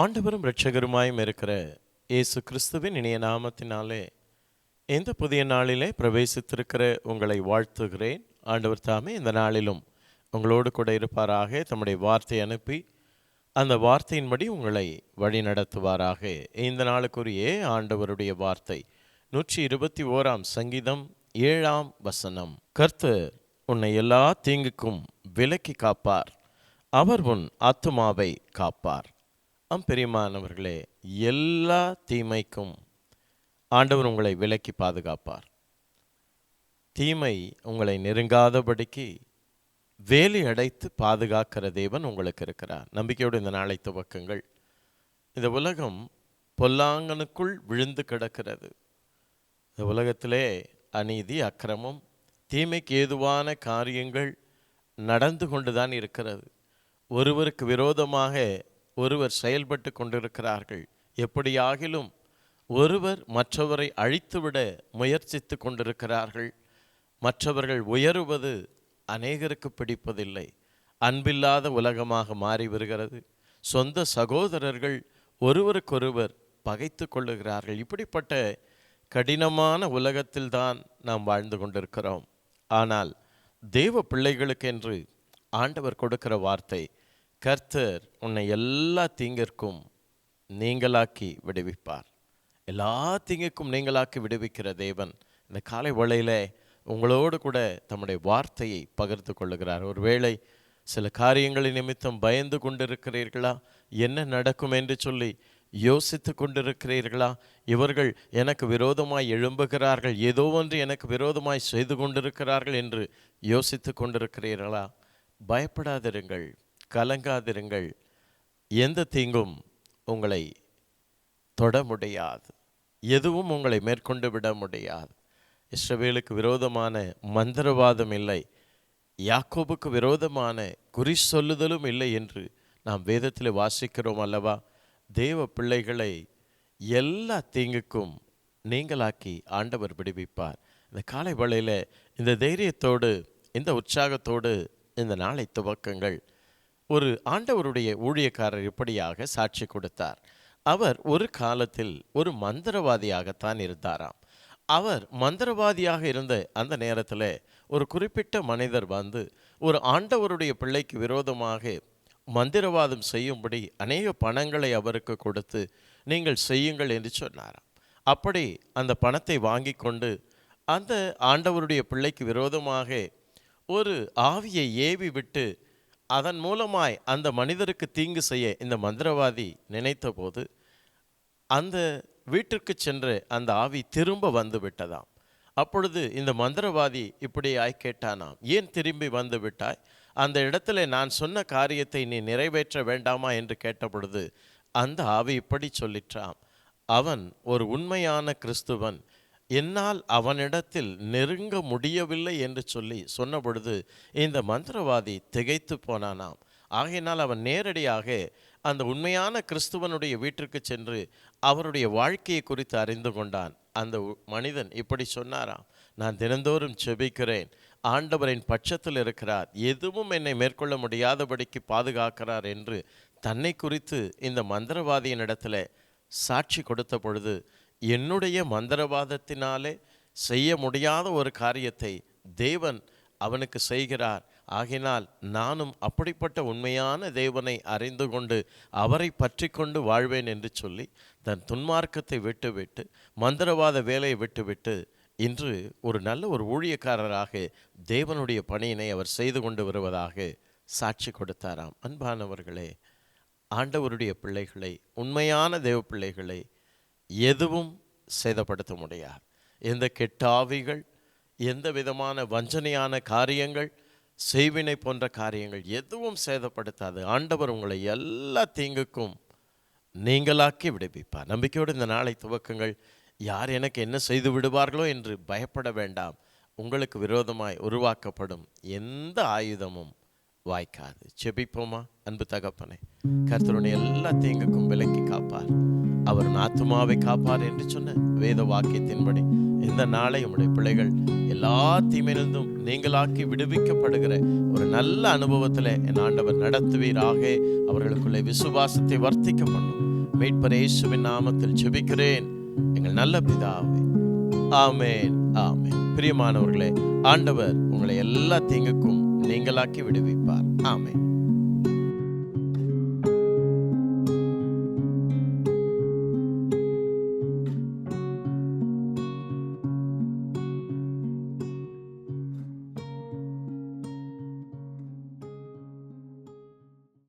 ஆண்டவரும் இரட்சகருமாயும் இருக்கிற இயேசு கிறிஸ்துவின் இனிய நாமத்தினாலே இந்த புதிய நாளிலே பிரவேசித்திருக்கிற உங்களை வாழ்த்துகிறேன். ஆண்டவர் தாமே இந்த நாளிலும் உங்களோடு கூட இருப்பாராக. தம்முடைய வார்த்தை அனுப்பி அந்த வார்த்தையின்படி உங்களை வழி நடத்துவாராக. இந்த நாளுக்குரிய ஆண்டவருடைய வார்த்தை நூற்றி இருபத்தி ஓராம் சங்கீதம் ஏழாம் வசனம். கர்த்தர் உன்னை எல்லா தீங்குக்கும் விலக்கி காப்பார். அவர் உன் ஆத்துமாவை காப்பார். ஆம் பெரியமானவர்களே எல்லா தீமைக்கும் ஆண்டவர் உங்களை விலக்கி பாதுகாப்பார். தீமை உங்களை நெருங்காதபடிக்கு வேலி அடைத்து பாதுகாக்கிற தேவன் உங்களுக்கு இருக்கிறார். நம்பிக்கையோடு இந்த நாளை துவக்குங்கள். இந்த உலகம் பொல்லாங்கனுக்குள் விழுந்து கிடக்கிறது. இந்த உலகத்திலே அநீதி அக்கிரமம் தீமைக்கு ஏதுவான காரியங்கள் நடந்து கொண்டுதான் இருக்கிறது. ஒருவருக்கு விரோதமாக ஒருவர் செயல்பட்டு கொண்டிருக்கிறார்கள். எப்படியாகிலும் ஒருவர் மற்றவரை அழித்துவிட முயற்சித்து கொண்டிருக்கிறார்கள். மற்றவர்கள் உயருவது அநேகருக்கு பிடிப்பதில்லை. அன்பில்லாத உலகமாக மாறி வருகிறது. சொந்த சகோதரர்கள் ஒருவருக்கொருவர் பகைத்து கொள்ளுகிறார்கள். இப்படிப்பட்ட கடினமான உலகத்தில்தான் நாம் வாழ்ந்து கொண்டிருக்கிறோம். ஆனால் தேவ பிள்ளைகளுக்கென்று ஆண்டவர் கொடுக்கிற வார்த்தை கர்த்தர் உன்னை எல்லா தீங்கிற்கும் நீங்களாக்கி விடுவிப்பார். எல்லா தீங்குக்கும் நீங்களாக்கி விடுவிக்கிற தேவன் இந்த காலை வேளையிலே உங்களோடு கூட தம்முடைய வார்த்தையை பகிர்ந்து கொள்ளுகிறார். ஒருவேளை சில காரியங்களின் நிமித்தம் பயந்து கொண்டிருக்கிறீர்களா? என்ன நடக்கும் என்று சொல்லி யோசித்து கொண்டிருக்கிறீர்களா? இவர்கள் எனக்கு விரோதமாய் எழும்புகிறார்கள் ஏதோ ஒன்று எனக்கு விரோதமாய் செய்து கொண்டிருக்கிறார்கள் என்று யோசித்து கொண்டிருக்கிறீர்களா? பயப்படாதிருங்கள். கலங்காதிருங்கள். எந்த தீங்கும் உங்களை தொட முடியாது. எதுவும் உங்களை மேற்கொண்டு விட முடியாது. இஸ்ரவேலுக்கு விரோதமான மந்திரவாதம் இல்லை. யாக்கோபுக்கு விரோதமான குறி சொல்லுதலும் இல்லை என்று நாம் வேதத்தில் வாசிக்கிறோம் அல்லவா? தேவ பிள்ளைகளை எல்லா தீங்குக்கும் நீங்களாக்கி ஆண்டவர் விடுவிப்பார். இந்த காலை வேளையில் இந்த தைரியத்தோடு இந்த உற்சாகத்தோடு இந்த நாளை துவக்கங்கள் ஒரு ஆண்டவருடைய ஊழியக்காரர் இப்படியாக சாட்சி கொடுத்தார். அவர் ஒரு காலத்தில் ஒரு மந்திரவாதியாகத்தான் இருந்தாராம். அவர் மந்திரவாதியாக இருந்த அந்த நேரத்தில் ஒரு குறிப்பிட்ட மனிதர் வந்து ஒரு ஆண்டவருடைய பிள்ளைக்கு விரோதமாக மந்திரவாதம் செய்யும்படி அநேக பணங்களை அவருக்கு கொடுத்து நீங்கள் செய்யுங்கள் என்று சொன்னாராம். அப்படி அந்த பணத்தை வாங்கி கொண்டு அந்த ஆண்டவருடைய பிள்ளைக்கு விரோதமாக ஒரு ஆவியை ஏவி விட்டு அதன் மூலமாய் அந்த மனிதருக்கு தீங்கு செய்ய இந்த மந்திரவாதி நினைத்தபோது அந்த வீட்டிற்கு சென்று அந்த ஆவி திரும்ப வந்து விட்டதாம். அப்பொழுது இந்த மந்திரவாதி இப்படியாய் கேட்டானாம் ஏன் திரும்பி வந்து விட்டாய்? அந்த இடத்துல நான் சொன்ன காரியத்தை நீ நிறைவேற்ற வேண்டாமா? என்று கேட்டபொழுது அந்த ஆவி இப்படி சொல்லிற்றாம் அவன் ஒரு உண்மையான கிறிஸ்துவன் என்னால் அவனிடத்தில் நெருங்க முடியவில்லை என்று சொல்லி சொன்னபொழுது இந்த மந்திரவாதி திகைத்து போனானாம். ஆகையினால் அவன் நேரடியாக அந்த உண்மையான கிறிஸ்துவனுடைய வீட்டிற்கு சென்று அவருடைய வாழ்க்கையை குறித்து அறிந்து கொண்டான். அந்த மனிதன் இப்படி சொன்னாராம் நான் தினந்தோறும் செபிக்கிறேன். ஆண்டவரின் பட்சத்தில் இருக்கிறார். எதுவும் என்னை மேற்கொள்ள முடியாதபடிக்கு பாதுகாக்கிறார் என்று தன்னை குறித்து இந்த மந்திரவாதியின் இடத்துல சாட்சி கொடுத்த பொழுது என்னுடைய மந்திரவாதத்தினாலே செய்ய முடியாத ஒரு காரியத்தை தேவன் அவனுக்கு செய்கிறார். ஆகினால் நானும் அப்படிப்பட்ட உண்மையான தேவனை அறிந்து கொண்டு அவரை பற்றி கொண்டு வாழ்வேன் என்று சொல்லி தன் துன்மார்க்கத்தை விட்டுவிட்டு மந்திரவாத வேலையை விட்டுவிட்டு இன்று ஒரு நல்ல ஒரு ஊழியக்காரராக தேவனுடைய பணியினை அவர் செய்து கொண்டு வருவதாக சாட்சி கொடுத்தாராம். அன்பானவர்களே ஆண்டவருடைய பிள்ளைகளை உண்மையான தேவ பிள்ளைகளை எதுவும் சேதப்படுத்த முடியாது. எந்த கெட்டாவிகள் எந்த விதமான வஞ்சனையான காரியங்கள் செய்வினை போன்ற காரியங்கள் எதுவும் சேதப்படுத்தாது. ஆண்டவர் உங்களை எல்லா தீங்குக்கும் நீங்களாக்கி விடுவிப்பார். நம்பிக்கையோடு இந்த நாளை துவக்குங்கள். யார் எனக்கு என்ன செய்து விடுவார்களோ என்று பயப்பட வேண்டாம். உங்களுக்கு விரோதமாய் உருவாக்கப்படும் எந்த ஆயுதமும் வாய்க்காது. செபிப்போமா அன்பு தகப்பனே கர்த்தருடைய எல்லா தீங்குக்கும் விலக்கி காப்பார். அவர் ஆத்மாவை காப்பார் என்று சொன்ன வேத வாக்கியத்தின்படி இந்த நாளை உம்முடைய பிள்ளைகள் எல்லா தீமையிலிருந்தும் நீங்களாக்கி விடுவிக்கப்படுகிற ஒரு நல்ல அனுபவத்தில் என் ஆண்டவர் நடத்துவீராக. அவர்களுக்குள்ளே விசுவாசத்தை வர்த்திக்க பண்ணும் மீட்பர் இயேசுவின் நாமத்தில் ஜெபிக்கிறேன். எங்கள் நல்ல பிதாவே. ஆமேன் ஆமேன். பிரியமானவர்களே ஆண்டவர் உங்களை எல்லா தீங்குக்கும் நீங்களாக்கி விடுவிப்பார். ஆமேன்.